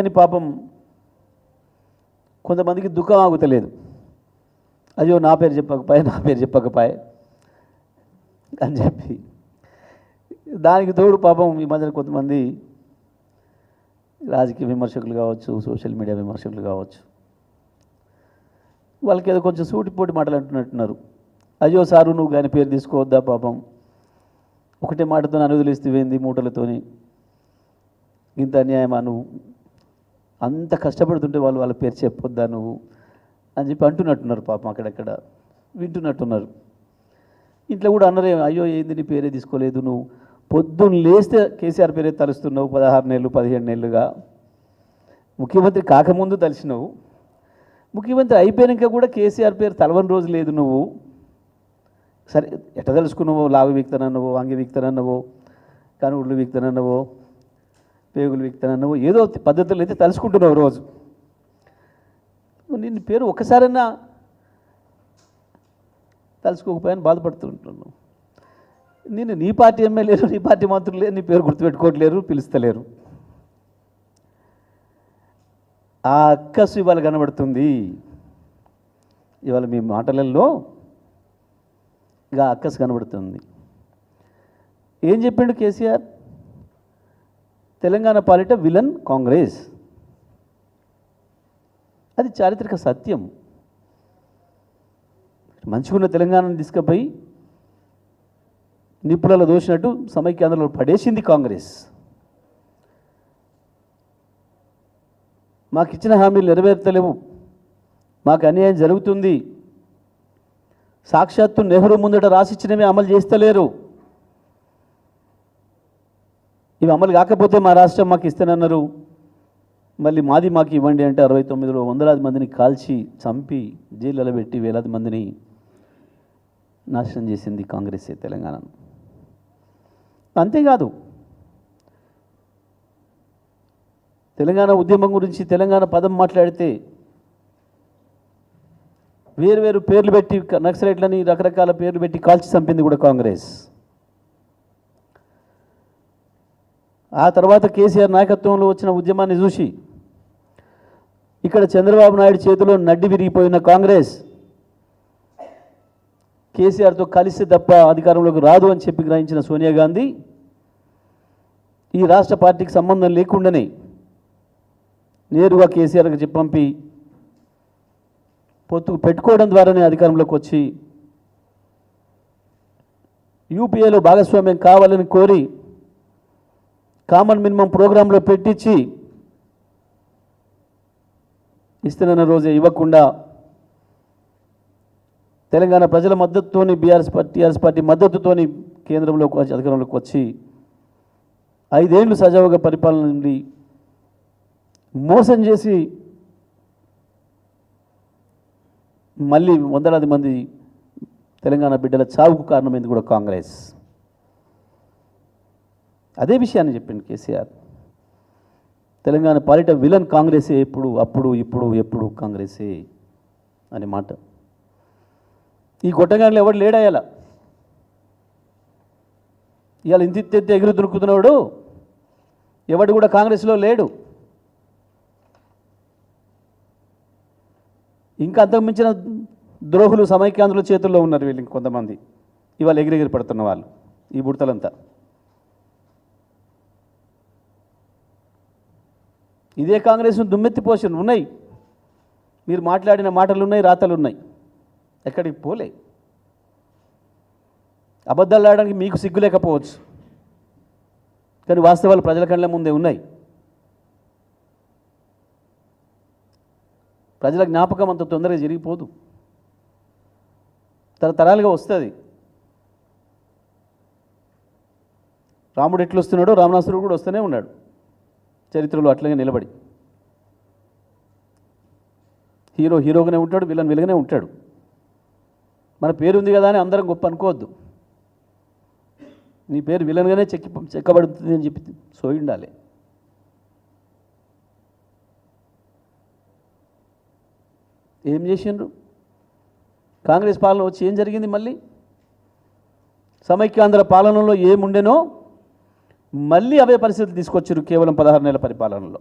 కానీ పాపం కొంతమందికి దుఃఖం ఆగుతలేదు. అయ్యో నా పేరు చెప్పకపోయే నా పేరు చెప్పకపోయే అని చెప్పి. దానికి తోడు పాపం ఈ మధ్యన కొంతమంది రాజకీయ విమర్శకులు కావచ్చు సోషల్ మీడియా విమర్శకులు కావచ్చు. వాళ్ళకి ఏదో కొంచెం సూటిపోటి మాటలు అంటున్నట్టున్నారు. అయ్యో సారు నువ్వు కానీ పేరు తీసుకోవద్దా పాపం? ఒకటే మాటతో అనువదిలిస్తేవేంది మూటలతోని? ఇంత అన్యాయమా నువ్వు? అంత కష్టపడుతుంటే వాళ్ళు వాళ్ళ పేరు చెప్పొద్దా నువ్వు? అని చెప్పి అంటున్నట్టున్నారు పాపం అక్కడక్కడ. వింటున్నట్టున్నారు. ఇంట్లో కూడా అన్నరే అయ్యో ఏంది నీ పేరే తీసుకోలేదు నువ్వు? పొద్దున్న లేస్తే కేసీఆర్ పేరే తలుస్తున్నావు పదహారు నెలలు పదిహేడు నెలలుగా. ముఖ్యమంత్రి కాకముందు తలిసినావు. ముఖ్యమంత్రి అయిపోయాక కూడా కేసీఆర్ పేరు తలవని రోజు లేదు నువ్వు. సరే ఎట్ట తలుచుకున్నావో లాగు వీక్తానన్నావో? అంగి వీక్తానన్నావో? కనుగుళ్ళు వీక్తానన్నావో? పేగులు వీక్తానన్నావో ఏదో పద్ధతులు అయితే తలుసుకుంటున్నావు రోజు. నిన్ను పేరు ఒక్కసారైనా తలుసుకోకపోయాను బాధపడుతుంటున్నాను. నేను నీ పార్టీ ఎమ్మెల్యేలు నీ పార్టీ మంత్రులు నీ పేరు గుర్తుపెట్టుకోవట్లేరు పిలుస్తలేరు. ఆ అక్కసు ఇవాళ కనబడుతుంది. ఇవాళ మీ మాటలలో ఇక అక్కసు కనబడుతుంది. ఏం చెప్పిండు కేసీఆర్? తెలంగాణ పాలిట విలన్ కాంగ్రెస్. అది చారిత్రక సత్యం. మంచిగున్న తెలంగాణను తీసుకుపోయి నిపుణుల దోషినట్టు సమైక్యాంధ్రలో పడేసింది కాంగ్రెస్. మాకు ఇచ్చిన హామీలు నెరవేర్తలేవు మాకు అన్యాయం జరుగుతుంది. సాక్షాత్తు నెహ్రూ ముందట రాసిచ్చినవి అమలు చేస్తలేరు. ఇవి అమలు కాకపోతే మా రాష్ట్రం మాకు ఇస్తానన్నారు. మళ్ళీ మాది మాకు ఇవ్వండి అంటే అరవై తొమ్మిదిలో వందలాది మందిని కాల్చి చంపి జైళ్ళలో పెట్టి వేలాది మందిని నాశనం చేసింది కాంగ్రెస్ తెలంగాణను అంతేకాదు తెలంగాణ ఉద్యమం గురించి తెలంగాణ పదం మాట్లాడితే వేరు వేరు పేర్లు పెట్టి నక్సలైట్లని రకరకాల పేర్లు పెట్టి కాల్చి చంపింది కూడా కాంగ్రెస్. ఆ తర్వాత కేసీఆర్ నాయకత్వంలో వచ్చిన ఉద్యమాన్ని చూసి ఇక్కడ చంద్రబాబు నాయుడు చేతిలో నడ్డి విరిగిపోయిన కాంగ్రెస్ కేసీఆర్తో కలిసి తప్ప అధికారంలోకి రాదు అని చెప్పి గ్రహించిన సోనియా గాంధీ ఈ రాష్ట్ర పార్టీకి సంబంధం లేకుండానే నేరుగా కేసీఆర్కి చెప్పి పంపి పొత్తుకు పెట్టుకోవడం ద్వారానే అధికారంలోకి వచ్చి యూపీఏలో భాగస్వామ్యం కావాలని కోరి కామన్ మినిమం ప్రోగ్రాంలో పెట్టించి ఇస్తున్న రోజే ఇవ్వకుండా తెలంగాణ ప్రజల మద్దతుతోని బీఆర్ఎస్ పార్టీ టీఆర్ఎస్ పార్టీ మద్దతుతోని కేంద్రంలోకి వచ్చి అధికారంలోకి వచ్చి ఐదేళ్ళు సజావుగా పరిపాలన నుండి మోసం చేసి మళ్ళీ వందలాది మంది తెలంగాణ బిడ్డల చావుకు కారణమైంది కూడా కాంగ్రెస్. అదే విషయాన్ని చెప్పింది కేసీఆర్. తెలంగాణ పాలిట విలన్ కాంగ్రెసే ఎప్పుడు అప్పుడు ఇప్పుడు ఎప్పుడు కాంగ్రెసే అనే మాట. ఈ గొట్టగాళ్ళు ఎవడు లేడాయాల ఇవాళ ఇంత ఎత్తి ఎగురు దొరుకుతున్నాడు ఎవడు కూడా కాంగ్రెస్లో లేడు. ఇంకా అంతకు మించిన ద్రోహులు సమైక్యాంధ్రుల చేతుల్లో ఉన్నారు వీళ్ళు కొంతమంది ఇవాళ ఎగిరెగిరి పడుతున్న వాళ్ళు ఈ బుడతలంతా. ఇదే కాంగ్రెస్ను దుమ్మెత్తి పోషన్ ఉన్నాయి. మీరు మాట్లాడిన మాటలు ఉన్నాయి రాతలు ఉన్నాయి ఎక్కడికి పోలే. అబద్ధాలు ఆడడానికి మీకు సిగ్గు లేకపోవచ్చు. కానీ వాస్తవాలు ప్రజల కళ్ళ ముందే ఉన్నాయి. ప్రజల జ్ఞాపకం అంత తొందరగా జరిగిపోదు. తరతరాలుగా వస్తుంది. రాముడు ఎట్లు వస్తున్నాడో రామనాసురుడు కూడా వస్తూనే ఉన్నాడు. చరిత్రలో అట్లనే నిలబడి. హీరో హీరోగానే ఉంటాడు విలన్ విలగానే ఉంటాడు. మన పేరు ఉంది కదా అని అందరం గొప్ప అనుకోవద్దు. నీ పేరు విలన్గానే చెక్కి చెక్కబడుతుంది అని చెప్పి సోయి ఉండాలి. ఏం చేసిండ్రు? కాంగ్రెస్ పాలన వచ్చి ఏం జరిగింది మళ్ళీ? సమైక్యాంధ్ర పాలనలో ఏముండెనో మళ్ళీ అవే పరిస్థితులు తీసుకొచ్చారు కేవలం పదహారు నెలల పరిపాలనలో.